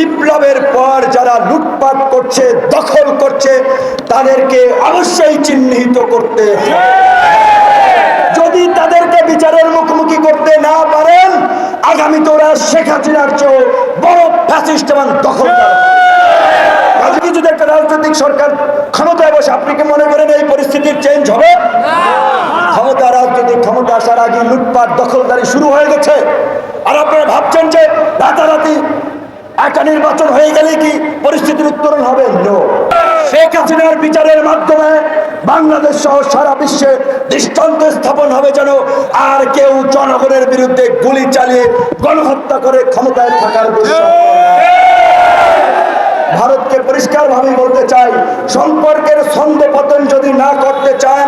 বিপ্লবের পর যারা লুটপাট করছে, দখল করছে, তাদেরকে অবশ্যই চিহ্নিত করতে যদি তাদেরকে বিচারের মুখোমুখি করতে না পারেন, আগামী তোরা শেখ হাসিনার চেয়েও বড় ফ্যাসিস্ট দখলদার। আজকে যদি একটা রাজনৈতিক সরকার ক্ষমতায় বসে, আপনি কি মনে করেন এই পরিস্থিতির চেঞ্জ হবে? ক্ষমতা রাজনৈতিক ক্ষমতা আসার আগে লুটপাট, দখলদারি শুরু হয়ে গেছে। আর আপনারা ভাবছেন যে রাতারাতি একটা নির্বাচন হয়ে গেলে কি পরিস্থিতির উত্তরণ হবে. শেখ হাসিনার বিচারের মাধ্যমে বাংলাদেশ সহ সারা বিশ্বে দৃষ্টান্ত স্থাপন হবে যেন আর কেউ জনগণের বিরুদ্ধে গুলি চালিয়ে গণহত্যা করে ক্ষমতায় থাকার ভারতকে পরিষ্কারভাবে বলতে চাই, সম্পর্কের ছন্দ পতন যদি না করতে চান,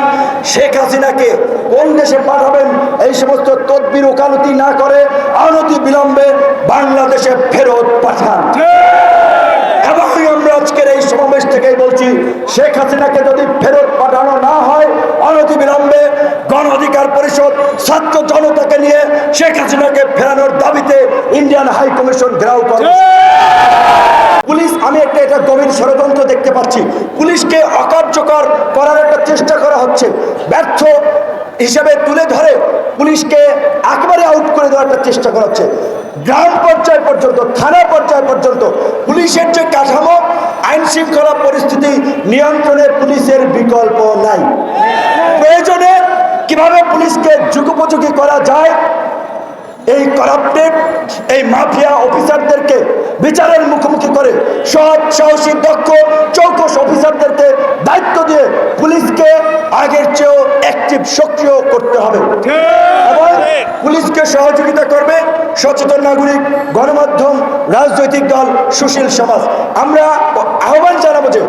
শেখ হাসিনাকে কোন দেশে পাঠাবেন, এই সমস্ত তদবির ওকালতি না করে অনতি বিলম্বে বাংলাদেশে ফেরত পাঠান। এবং আমরা আজকের এই সমাবেশ থেকেই বলছি, শেখ হাসিনাকে যদি ফেরত পাঠানো না হয়, অনতি বিলম্বে গণ অধিকার পরিষদ ছাত্র জনতাকে নিয়ে শেখ হাসিনাকে ফেরানোর দাবিতে ইন্ডিয়ান হাই কমিশন ঘেরাও করে আমি একটা এটা গভীর ষড়যন্ত্র দেখতে পাচ্ছি। পুলিশকে অকার্যকর করার একটা চেষ্টা করা হচ্ছে। ব্যর্থ হিসাবে তুলে ধরে পুলিশকে একেবারে আউট করে দেওয়ার একটা চেষ্টা করা হচ্ছে। গ্রাম পর্যায় পর্যন্ত, থানা পর্যায় পর্যন্ত পুলিশের যে কাঠামো, আইন শৃঙ্খলা পরিস্থিতি নিয়ন্ত্রণে পুলিশের বিকল্প নাই। প্রয়োজনে কীভাবে পুলিশকে যুগোপযোগী করা যায় এই করাপ্টেড, এই মাফিয়া অফিসারদেরকে বিচারের মুখোমুখি করে সৎ, সাহসী, দক্ষ, চৌকস অফিসারদেরকে দায়িত্ব দিয়ে পুলিশকে আগের চেয়েও অ্যাক্টিভ সক্রিয় করতে হবে। এবং পুলিশকে সহযোগিতা করবে সচেতন নাগরিক, গণমাধ্যম, রাজনৈতিক দল, সুশীল সমাজ। আমরা আহ্বান জানাব যে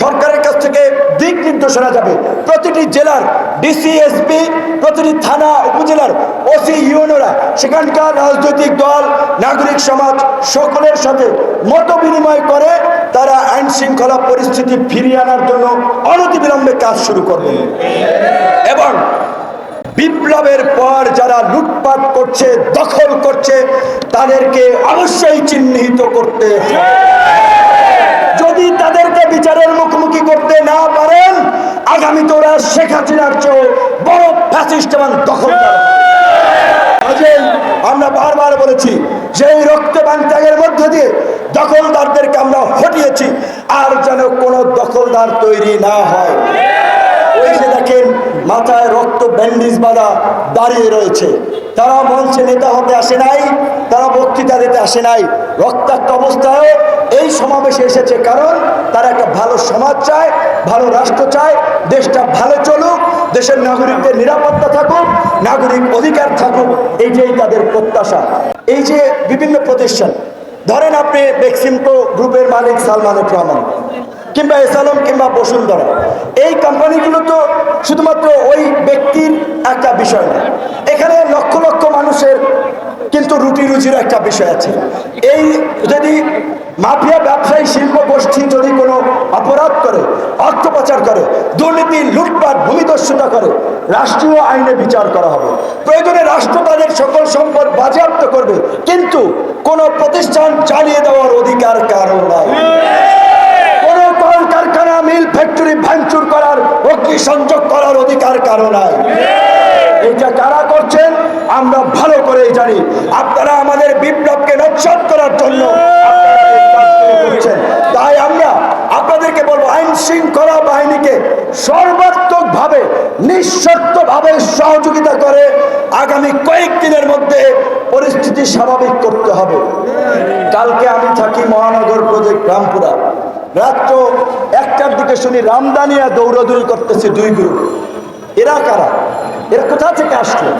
সরকারের কাছ থেকে দিক নির্দেশনা যাবে। প্রতিটি জেলার ডিসিএসপি প্রতিটি থানা, উপজেলার ওসি ইউনোরা, সেখানকার রাজনৈতিক দল, নাগরিক সমাজ সকলের সাথে মত বিনিময় করে তারা আইন শৃঙ্খলা পরিস্থিতি ফিরিয়ে আনার জন্য অনতিবিলম্বে কাজ শুরু করবে। এবং বিপ্লবের পর যারা লুটপাট করছে, দখল করছে, তাদেরকে অবশ্যই চিহ্নিত করতে যদি তাদেরকে বিচারের মুখোমুখি করতে না পারেন, আগামী তোরা শেখ হাসিনার চেয়েও বড় ফ্যাসিস্ট এবং দখলদার। বারবার বলেছি যে এই রক্তবান ত্যাগের মধ্য দিয়ে দখলদারদেরকে আমরা হটিয়েছি, আর যেন কোনো দখলদার তৈরি না হয়। ওই যে দেখেন, মাথায় রক্ত ব্যান্ডেজ বাঁধা দাঁড়িয়ে রয়েছে। তারা মঞ্চে নেতা হতে আসে নাই, তারা বক্তৃতা দিতে আসে নাই। রক্তাক্ত অবস্থায় এই সমাবেশে এসেছে কারণ তারা একটা ভালো সমাজ চায়, ভালো রাষ্ট্র চায়, দেশটা ভালো চলুক, দেশের নাগরিকদের নিরাপত্তা থাকুক নাগরিক অধিকার থাকুক এই যে তাদের প্রত্যাশা। এই যে বিভিন্ন প্রতিষ্ঠান, ধরেন আপনি বেক্সিমকো গ্রুপের মালিক সালমানের রহমান, কিংবা এসালম কিংবা বসুন্ধরা, এই কোম্পানিগুলো তো শুধুমাত্র ওই ব্যক্তির একটা বিষয় না। এখানে লক্ষ লক্ষ মানুষের রুটি রুজির একটা বিষয় আছে। এই যদি মাফিয়া ব্যবসায়ী শিল্প গোষ্ঠী যদি কোনো অপরাধ করে অর্থ পাচার করে, দুর্নীতি, লুটপাট ভূমিদস্যুতা করে, রাষ্ট্রীয় আইনে বিচার করা হবে। প্রয়োজনে রাষ্ট্র তাদের সকল সম্পদ বাজেয়াপ্ত করবে, কিন্তু কোনো প্রতিষ্ঠান চালিয়ে দেওয়ার অধিকার কারণ নাই। কোনো কল কারখানা মিল, ফ্যাক্টরি ভাঙচুর করার অগ্নি সংযোগ করার অধিকার কারও নাই। এটা কারা করছেন? আমরা জানি আপনারা আমাদের বিপ্লবকে নচ্ছাদ করার জন্য। তাই আমরা আপনাদেরকে বলব, আইন শৃঙ্খলা বাহিনীকে সর্বাত্মক ভাবে নিঃশর্ত ভাবে সহযোগিতা করে আগামী কয়েকদিনের মধ্যে পরিস্থিতি স্বাভাবিক করতে হবে। কালকে আমি থাকি মহানগর প্রজেক্ট রামপুরা। রাত্র একটার দিকে শুনি, রামদানিয়া দৌড়াদৌড়ি করতেছে দুই গ্রুপ। এরা কারা? এরা কোথা থেকে আসলো?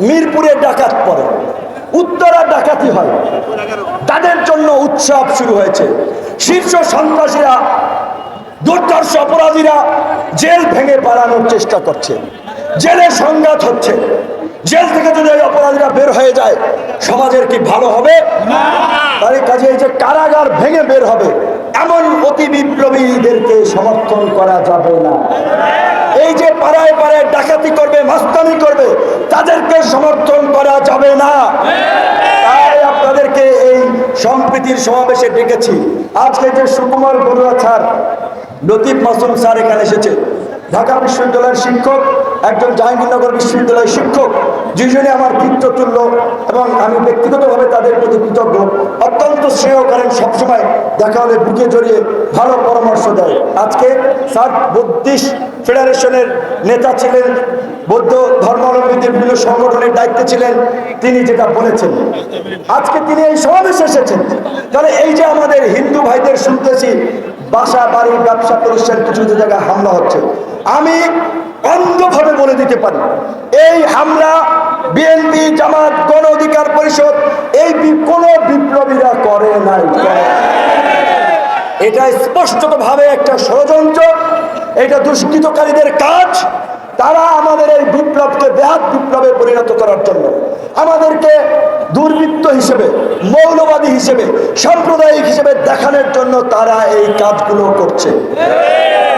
মিরপুরে ডাকাত পড়ে। উত্তরা ডাকাতি হয়। তাদের জন্য উৎসব শুরু হয়েছে। শীর্ষ সন্ত্রাসীরা, দুর্ধর্ষ অপরাধীরা জেল ভেঙে পালানোর চেষ্টা করছে। জেলে সংঘাত হচ্ছে। জেল থেকে যদি এই অপরাধীরা বের হয়ে যায় সমাজের কি ভালো হবে? তাই কাজে এই যে কারাগার ভেঙে বের হবে এমন অতি বিপ্লবীদেরকে সমর্থন করা যাবে না। এই যে পাড়ায় পাড়ায় ডাকাতি করবে মাস্তানি করবে তাদেরকে সমর্থন করা যাবে না। তাই আপনাদেরকে এই সম্প্রীতির সমাবেশে ডেকেছি। আজকে যে সুকুমার বড়ুয়া স্যার লতিফ মাসুম স্যার এখানে এসেছে। ঢাকা বিশ্ববিদ্যালয়ের শিক্ষক একজন জাহাঙ্গীরনগর বিশ্ববিদ্যালয়ের শিক্ষক দুজনে আমার তুল্য এবং আমি ব্যক্তিগতভাবে তাদের প্রতি কৃতজ্ঞ। অত্যন্ত শ্রেয় করেন সবসময় দেখা হলে বুকে জড়িয়ে ভালো পরামর্শ দেয়। আজকে স্যার বুদ্ধিস্ট ফেডারেশনের নেতা ছিলেন, বৌদ্ধ ধর্মাবলম্বীদের বিভিন্ন সংগঠনের দায়িত্বে ছিলেন, তিনি যেটা বলেছেন। আজকে তিনি এই সমাবেশে এসেছেন। তাহলে এই যে আমাদের হিন্দু ভাইদের শুনতেছি, বাসা, বাড়ি, ব্যবসা, প্রতিষ্ঠান কিছু কিছু জায়গায় হামলা হচ্ছে। আমি অন্ধভাবে বলে দিতে পারি। এই হামলা বিএনপি জামাত, গণ অধিকার পরিষদ, এই কোনো বিপ্লবীরা করে নাই। এটা স্পষ্টতভাবে একটা ষড়যন্ত্র, এটা দুষ্কৃতকারীদের কাজ। তারা আমাদের এই বিপ্লবকে, বেহাত বিপ্লবে পরিণত করার জন্য আমাদেরকে দুর্বৃত্ত হিসেবে, মৌলবাদী হিসেবে, সাম্প্রদায়িক হিসেবে দেখানোর জন্য তারা এই কাজগুলো করছে।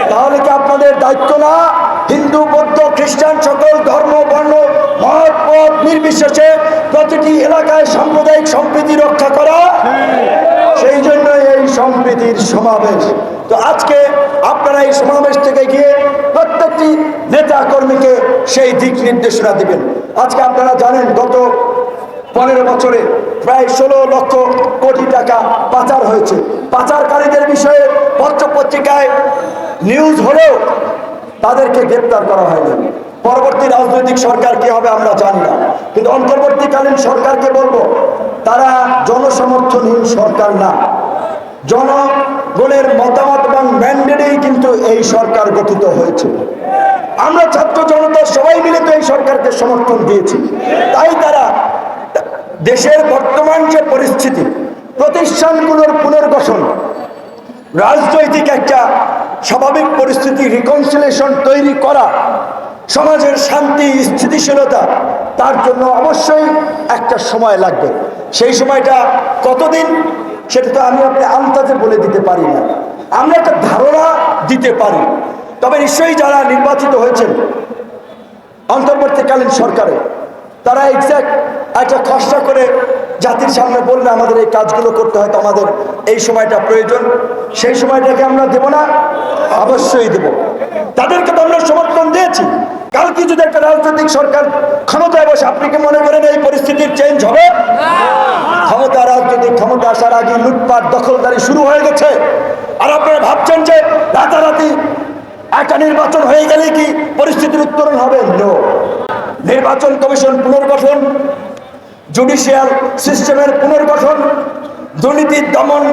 তাহলে কি আপনাদের দায়িত্ব না? হিন্দু, বৌদ্ধ, খ্রিস্টান সকল ধর্ম, বর্ণ, মত, পথ নির্বিশেষে প্রতিটি এলাকায় সাম্প্রদায়িক সম্প্রীতি রক্ষা করা সেই জন্য এই সম্প্রীতির সমাবেশ। তো আজকে আপনারা এই সমাবেশ থেকে গিয়ে প্রত্যেকটি নেতা কর্মীকে সেই দিক নির্দেশনা দিবেন। আজকে আপনারা জানেন, গত পনেরো বছরে প্রায় ষোলো লক্ষ কোটি টাকা পাচার হয়েছে। পাচারকারীদের বিষয়ে পত্র পত্রিকায় নিউজ হলেও তাদেরকে গ্রেপ্তার করা হয়নি। পরবর্তী রাজনৈতিক সরকার কি হবে আমরা জানি না। কিন্তু অন্তর্বর্তীকালীন সরকারকে বলব, তারা জনসমর্থনহীন সরকার না। জনগণের মতামত এবং ম্যান্ডেটেই কিন্তু এই সরকার গঠিত হয়েছে। আমরা ছাত্র জনতা সবাই মিলে তো এই সরকারকে সমর্থন দিয়েছি। তাই তারা দেশের বর্তমান যে পরিস্থিতি, প্রতিষ্ঠানগুলোর পুনর্গঠন, রাজনৈতিক একটা স্বাভাবিক পরিস্থিতি রিকনসিলেশন তৈরি করা, সমাজের শান্তি, স্থিতিশীলতা, তার জন্য অবশ্যই একটা সময় লাগবে। সেই সময়টা কতদিন, সেটা তো আমি আপনি আন্তাজে বলে দিতে পারি না। আমরা একটা ধারণা দিতে পারি। তবে নিশ্চয়ই যারা নির্বাচিত হয়েছেন, অন্তর্বর্তীকালীন সরকারে, তারা এক্স্যাক্ট একটা খসড়া করে জাতির সামনে বললে আমাদের এই কাজগুলো করতে হয়তো আমাদের এই সময়টা প্রয়োজন। সেই সময়টাকে আমরা দেব না, অবশ্যই দেব। তাদেরকে তো আমরা সমর্থন দিয়েছি। কালকে যদি একটা রাজনৈতিক সরকার ক্ষমতায় বসে, আপনি কি মনে করেন এই পরিস্থিতির চেঞ্জ হবে? ক্ষমতা, রাজনৈতিক ক্ষমতা আসার আগে লুটপাট, দখলদারি শুরু হয়ে গেছে। আর আপনারা ভাবছেন যে রাতারাতি একটা নির্বাচন হয়ে গেলে কি পরিস্থিতির উত্তরণ হবে. নির্বাচন কমিশন পুনর্গঠন জুডিশিয়াল সিস্টেমের পুনর্গঠন, দুর্নীতি দমন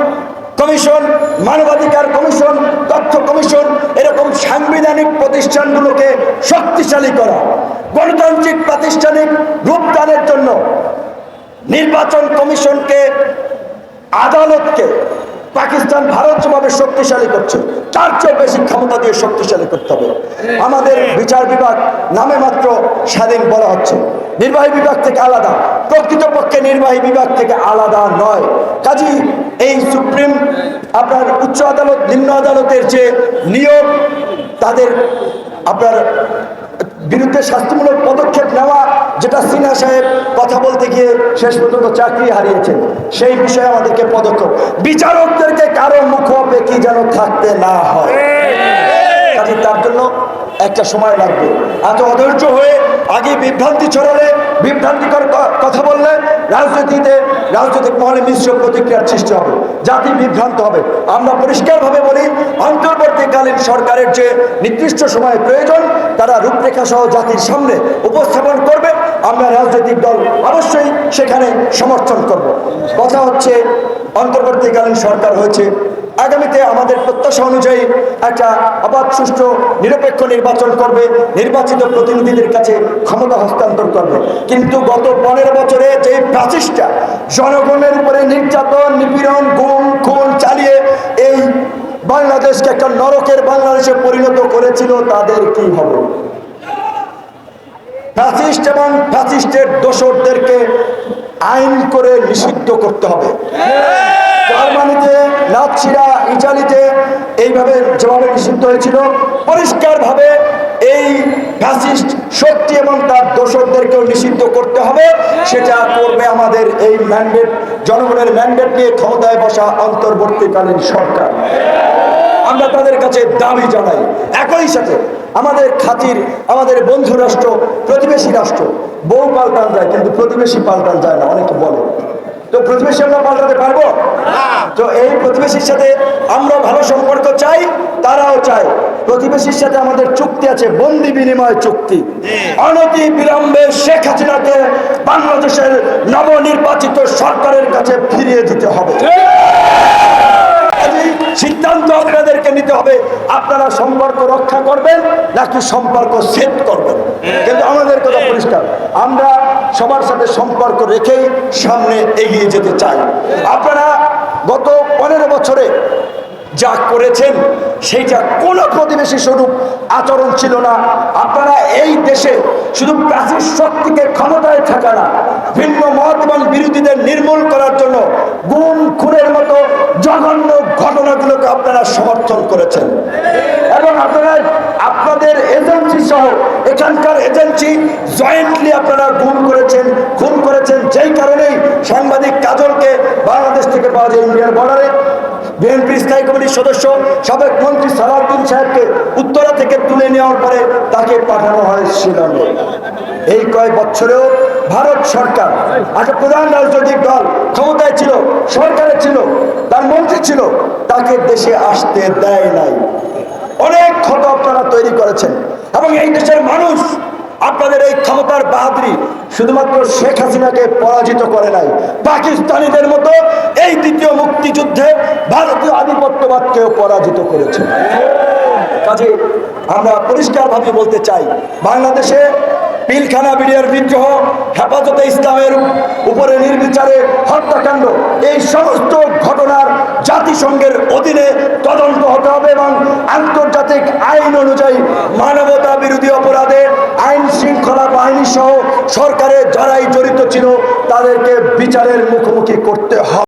কমিশন, মানবাধিকার কমিশন, তথ্য কমিশন, এরকম সাংবিধানিক প্রতিষ্ঠানগুলোকে শক্তিশালী করা, গণতান্ত্রিক প্রাতিষ্ঠানিক রূপদানের জন্য নির্বাচন কমিশনকে আদালতকে পাকিস্তান ভারত যেভাবে শক্তিশালী করছে তার চেয়ে বেশি ক্ষমতা দিয়ে শক্তিশালী করতে হবে। আমাদের বিচার বিভাগ নামে মাত্র স্বাধীন বলা হচ্ছে। নির্বাহী বিভাগ থেকে আলাদা, প্রকৃতপক্ষে নির্বাহী বিভাগ থেকে আলাদা নয়। কাজী, এই সুপ্রিম, আপনার উচ্চ আদালত, নিম্ন আদালতের যে নিয়োগ, তাদের আপনার বিরুদ্ধে শাস্তিমূলক পদক্ষেপ নেওয়া, যেটা সিনহা সাহেব কথা বলতে গিয়ে শেষ পর্যন্ত চাকরি হারিয়েছেন, সেই বিষয়ে আমাদেরকে পদক্ষেপ। বিচারকদেরকে কারও কি যেন থাকতে না হয়। তার জন্য একটা সময় লাগবে। এত অধৈর্য হয়ে আগে বিভ্রান্তি ছড়ালে বিভ্রান্তিকর কথা বললে রাজনীতিতে, রাজনৈতিক মহলে মিশ্র প্রতিক্রিয়ার সৃষ্টি হবে, জাতি বিভ্রান্ত হবে। আমরা পরিষ্কারভাবে বলি, অন্তর্বর্তীকালীন সরকারের যে নির্দিষ্ট সময় প্রয়োজন, তারা রূপরেখা সহ জাতির সামনে উপস্থাপন করবে। আমরা রাজনৈতিক দল অবশ্যই সেখানে সমর্থন করব। কথা হচ্ছে, অন্তর্বর্তীকালীন সরকার হয়েছে আগামীতে আমাদের প্রত্যাশা অনুযায়ী একটা অবাধ, সুষ্ঠু, নিরপেক্ষ নির্বাচন করবে, নির্বাচিত প্রতিনিধিদের কাছে ক্ষমতা হস্তান্তর করবে। কিন্তু গত পনেরো বছরে যে প্রাচীসটা জনগণের উপরে নির্যাতন, নিপীড়ন, গুম, খুন চালিয়ে এই বাংলাদেশকে একটা নরকের বাংলাদেশে পরিণত করেছিল, তাদের কি হবে? ফ্যাসিস্ট এবং ফ্যাসিস্টের দোসরদেরকে আইন করে নিষিদ্ধ করতে হবে। জার্মানিতে, নাৎসিরা, ইটালিতে এইভাবে যেভাবে নিষিদ্ধ হয়েছিল, পরিষ্কারভাবে এই ফ্যাসিস্ট শক্তি এবং তার দোষকদেরকেও নিষিদ্ধ করতে হবে। সেটা করবে আমাদের এই ম্যান্ডেট, জনগণের ম্যান্ডেট নিয়ে ক্ষমতায় বসা অন্তর্বর্তীকালীন সরকার। আমরা তাদের কাছে দাবি জানাই। একই সাথে আমাদের খাতির আমাদের বন্ধু রাষ্ট্র প্রতিবেশী রাষ্ট্র বউ পাল্টান যায় কিন্তু প্রতিবেশী পাল্টান যায় না অনেকে বলে। তো প্রতিবেশী আমরা পাল্টাতে পারব? তো এই প্রতিবেশীর সাথে আমরা ভালো সম্পর্ক চাই তারাও চায়। প্রতিবেশীর সাথে আমাদের চুক্তি আছে বন্দি বিনিময় চুক্তি। অনতি বিলম্বে শেখ হাসিনাকে বাংলাদেশের নবনির্বাচিত সরকারের কাছে ফিরিয়ে দিতে হবে। সিদ্ধান্ত আপনাদেরকে নিতে হবে, আপনারা সম্পর্ক রক্ষা করবেন নাকি সম্পর্ক সেট করবেন। কিন্তু আমাদের কথা পরিষ্কার, আমরা সবার সাথে সম্পর্ক রেখেই সামনে এগিয়ে যেতে চাই। আপনারা গত পনেরো বছরে যা করেছেন, সেইটা কোনো প্রতিবেশী স্বরূপ আচরণ ছিল না। আপনারা এই দেশে শুধু প্রাচীর শক্তিকে ক্ষমতায় থাকা না, ভিন্ন মত এবং বিরোধীদের নির্মূল করার জন্য গুম, খুনের মতো জঘন্য ঘটনাগুলোকে আপনারা সমর্থন করেছেন। এবং আপনারা আপনাদের এজেন্সি সহ এখানকার এজেন্সি জয়েন্টলি আপনারা গুম করেছেন, খুন করেছেন। যেই কারণেই সাংবাদিক কাজলকে বাংলাদেশ থেকে পাওয়া যায় ইন্ডিয়ার বর্ডারে বিএনপি স্থায়ী কমিটির সদস্য সাবেক মন্ত্রী সালাউদ্দিন সাহেবকে উত্তরা থেকে তুলে নেওয়ার পরে তাকে পাঠানো হয় শিলংয়ে এই কয়েক বছরেও ভারত সরকার একটা প্রধান রাজনৈতিক দল ক্ষমতায় ছিল, সরকারে ছিল, তার মন্ত্রী ছিল, তাকে দেশে আসতে দেয় নাই। অনেক ক্ষত আপনারা তৈরি করেছেন এবং এই দেশের মানুষ আপনাদের এই ক্ষমতার বাহাদুরি শুধুমাত্র শেখ হাসিনাকে পরাজিত করে নাই, পাকিস্তানিদের মতো এই দ্বিতীয় মুক্তিযুদ্ধে ভারতীয় আধিপত্যবাদকেও পরাজিত করেছে। কাজে আমরা পরিষ্কারভাবে বলতে চাই, বাংলাদেশে পিলখানা বিডিয়ার বিদ্রোহ, হেফাজতে ইসলামের উপরে নির্বিচারে হত্যাকাণ্ড, এই সমস্ত ঘটনার জাতিসংঘের অধীনে তদন্ত হতে হবে এবং আন্তর্জাতিক আইন অনুযায়ী মানবতা বিরোধী অপরাধে শৃঙ্খলা বাহিনী সহ সরকারের যারাই জড়িত ছিল তাদেরকে বিচারের মুখোমুখি করতে হবে।